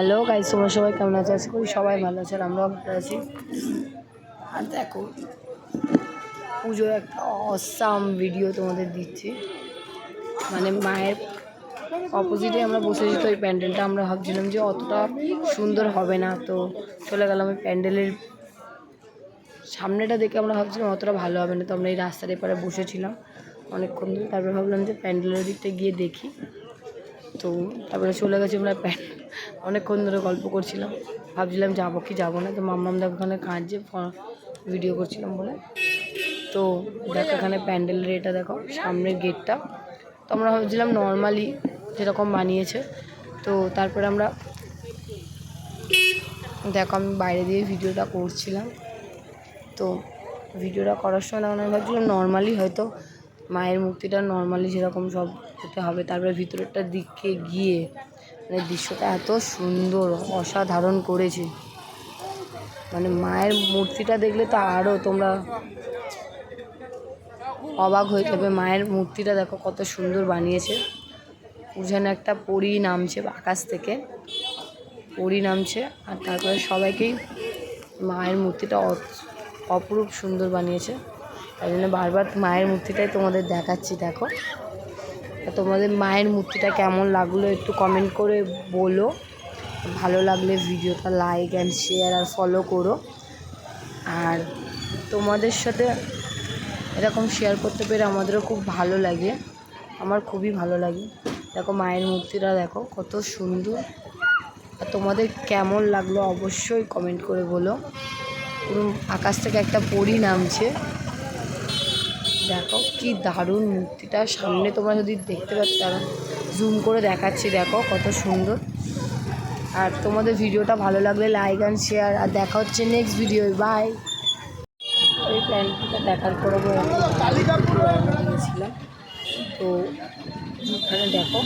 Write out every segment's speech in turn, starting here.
Hello guys তোমরা সবাই কেমন আছো? আশা করি সবাই ভালো আছে আর আমরাও ভালো আছি। আর দেখো, পুজোর একটা অসাম ভিডিও তোমাদের দিচ্ছি। মানে মায়ের অপোজিটে আমরা বসেছি, তো ওই প্যান্ডেলটা আমরা ভাবছিলাম যে অতটা সুন্দর হবে না, তো চলে গেলাম ওই প্যান্ডেলের সামনেটা দেখে আমরা ভাবছিলাম অতটা ভালো হবে না, তো আমরা এই রাস্তার এপারে বসেছিলাম অনেকক্ষণ ধরে। তারপরে ভাবলাম যে প্যান্ডেলের দিকটা গিয়ে দেখি। তো তারপরে চলে গেছি আমরা প্যান অনেকক্ষণ ধরে গল্প করছিলাম। ভাবছিলাম যাব কি যাব না। তো মাম্মাম দেখ ওখানে কাঁদছে ভিডিও করছিলাম বলে। তো দেখো এখানে প্যান্ডেলের এটা দেখো, সামনের গেটটা। তো আমরা ভাবছিলাম নর্মালি যেরকম বানিয়েছে। তো তারপরে আমরা দেখো আমি বাইরে দিয়ে ভিডিওটা করছিলাম। তো ভিডিওটা করার সময় তখন আমি ভাবছিলাম নর্মালি হয়তো মায়ের মূর্তিটা নর্মালি যেরকম সব হতে হবে। তারপরে ভিতরেরটার দিকে গিয়ে মানে দৃশ্যটা এত সুন্দর, অসাধারণ করেছে। মানে মায়ের মূর্তিটা দেখলে তো আরও তোমরা অবাক হয়ে যাবে, মায়ের মূর্তিটা দেখো কত সুন্দর বানিয়েছে। যেন একটা পরী নামছে আকাশ থেকে, পরী নামছে, আর তারপরে সবাইকেই মায়ের মূর্তিটা অপরূপ সুন্দর বানিয়েছে। তাই জন্য বারবার মায়ের মূর্তিটাই তোমাদের দেখাচ্ছি, দেখো। তোমাদের মায়ের মূর্তিটা কেমন লাগল একটু কমেন্ট করে বলো। ভালো লাগলে ভিডিওটা লাইক অ্যান্ড শেয়ার আর ফলো করো। আর তোমাদের সাথে এরকম শেয়ার করতে পেরে আমাদেরও খুব ভালো লাগে। আমার খুবই ভালো লাগে। দেখো মায়ের মূর্তিটা দেখো, কত সুন্দর। আর তোমাদের কেমন লাগল অবশ্যই কমেন্ট করে বলো। আকাশ থেকে একটা পরি নামছে। দেখো কি দারুণ মূর্তিটা। সামনে তোমরা যদি দেখতে পাচ্ছ, তারা জুম করে দেখাচ্ছি, দেখো কত সুন্দর। আর তোমাদের ভিডিওটা ভালো লাগলে লাইক অ্যান্ড শেয়ার আর দেখা হচ্ছে নেক্সট ভিডিও বাই ওই প্ল্যানটা দেখার পরে গিয়েছিলাম তো ওখানে দেখো,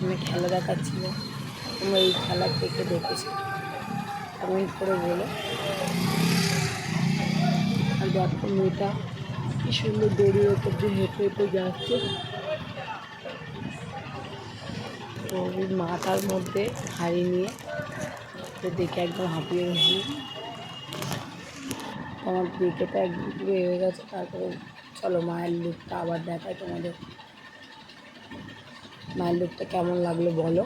আমি খেলা দেখাচ্ছিলাম। তোমরা এই খেলা থেকে দেখেছ। কমেন্ট করে বলো। আর দেখো মেয়েটা কি সুন্দর দড়ির ওপর দিয়ে হেঁটে হেঁটে যাচ্ছে। মাথার মধ্যে হাড়ি নিয়ে তো দেখে একদম হাঁপিয়ে গেছি। আমার তো একদম হয়ে গেছে তারপরে চলো মায়ের লুকটা আবার দেখায় তোমাদের। মায়ের লুকটা কেমন লাগল বলো?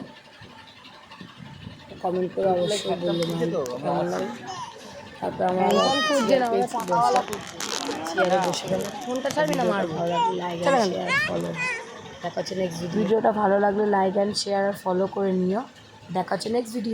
কমেন্ট করে অবশ্যই বলল মায়ের কেমন লাগল? তারপর আমরা চেয়ারে বসে গেলাম ফোনটা ছাড়বি না মার ভালো লাগলে লাইক অ্যান্ড শেয়ার ফলো দেখা হচ্ছে নেক্সট ভিডিওটা ভালো লাগলে লাইক অ্যান্ড শেয়ার আর ফলো করে নিও। দেখা হচ্ছে নেক্সট ভিডিও